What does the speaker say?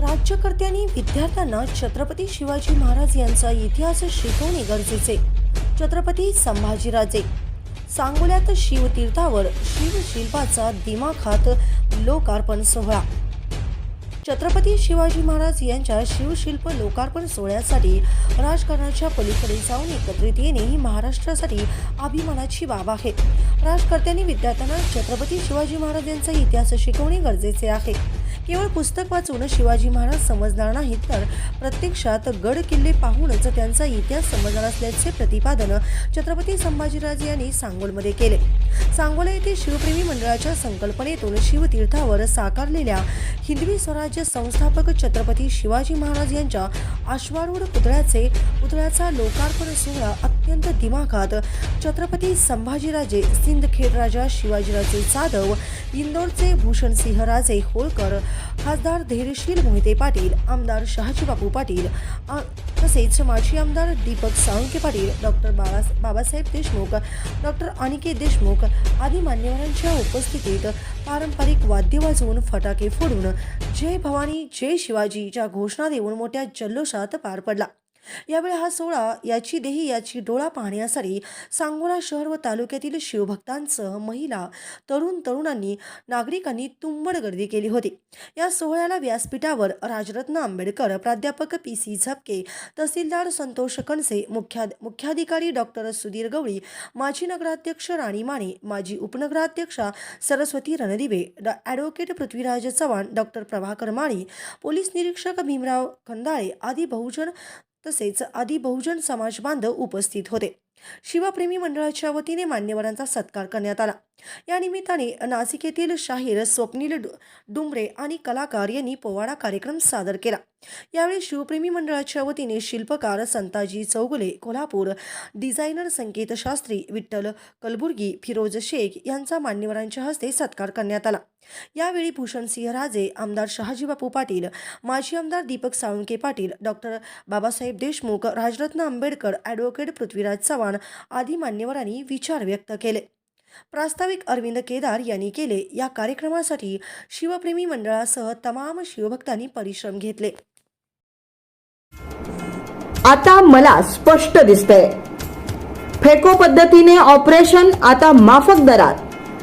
राज्यकर्त्यांनी विद्यार्थ्यांना छत्रपती शिवाजी महाराज यांचा इतिहास शिकवणे गरजेचे. छत्रपती संभाजीराजे. सांगोल्यात शिवतीर्थावर शिवशिल्पाचा दिमाखात लोकार्पण सोहळा. छत्रपती शिवाजी महाराज यांच्या शिवशिल्प लोकार्पण सोहळ्यासाठी राजकारणाच्या पलीकडे जाऊन एकत्रित येणे ही महाराष्ट्रासाठी अभिमानाची बाब आहे. राजकर्त्यांनी विद्यार्थ्यांना छत्रपती शिवाजी महाराज यांचा इतिहास शिकवणे गरजेचे आहे. केवळ पुस्तक वाचून शिवाजी महाराज समजणार नाहीत तर प्रत्यक्षात गड किल्ले पाहूनच त्यांचा इतिहास समजणार असल्याचे प्रतिपादन छत्रपती संभाजीराजे यांनी सांगोलमध्ये केले. सांगोला येथे शिवप्रेमी मंडळाच्या संकल्पनेतून शिवतीर्थावर साकारलेल्या हिंदवी स्वराज्य संस्थापक छत्रपती शिवाजी महाराज यांच्या अश्वारूढ पुतळ्याचे पुतळ्याचा लोकार्पण सोहळा अत्यंत दिमाखात छत्रपती संभाजीराजे सिंदखेड राजा शिवाजीराजे जाधव इंदोरचे भूषणसिंह राजे होळकर खासदार धैर्यशील मोहिते पाटील आमदार शहाजीबापू पाटील आ- तसेच माजी आमदार दीपक साळुंके पाटील डॉक्टर बाळा बाबासाहेब देशमुख डॉक्टर अनिकेत देशमुख आदी मान्यवरांच्या उपस्थितीत पारंपरिक वाद्य वाजवून फटाके फोडून जय भवानी जय शिवाजीच्या घोषणा देऊन मोठ्या जल्लोषात पार पडला. यावेळी हा सोहळा याची देही याची डोळा पाहण्यासाठी सांगोला शहर व तालुक्यातील शिवभक्तांसह महिला तरुण तरुणांनी नागरिकांनी तुंबड गर्दी केली होती. या सोहळ्याला व्यासपीठावर राजरत्न आंबेडकर प्राध्यापक पी सी झपके तहसीलदार संतोष कणसे मुख्या मुख्याधिकारी डॉक्टर सुधीर गवळी माजी नगराध्यक्ष राणी माने माजी उपनगराध्यक्षा Saraswati Randive Dr. Advocate Prithviraj Chavan doctor Prabhakar Mali police निरीक्षक भीमराव खंदाळे आदी बहुजन तसेच आदी बहुजन समाज बांधव उपस्थित होते. शिवप्रेमी मंडळाच्या वतीने मान्यवरांचा सत्कार करण्यात आला. या निमित्ताने नाशिक येथील शाहीर स्वप्नील डु- आणि कलाकार यांनी पोवाडा कार्यक्रम सादर केला. यावेळी शिवप्रेमी मंडळाच्या वतीने शिल्पकार संताजी चौगुले कोल्हापूर डिझायनर संकेत शास्त्री विठ्ठल कलबुर्गी फिरोज शेख यांचा मान्यवरांच्या हस्ते सत्कार करण्यात आला. यावेळी भूषणसिंह राजे आमदार शहाजीबापू पाटील माजी आमदार दीपक साळुंके पाटील डॉक्टर बाबासाहेब देशमुख राजरत्न आंबेडकर ॲडव्होकेट पृथ्वीराज चव्हाण आदी मान्यवरांनी विचार व्यक्त केले. प्रास्ताविक अरविंद केदार यांनी केले या कार्यक्रमासाठी शिवप्रेमी मंडळासह तमाम शिवभक्तांनी परिश्रम घेतले. आता मला स्पष्ट दिसतंय. फेको पद्धतीने ऑपरेशन आता माफक दरात.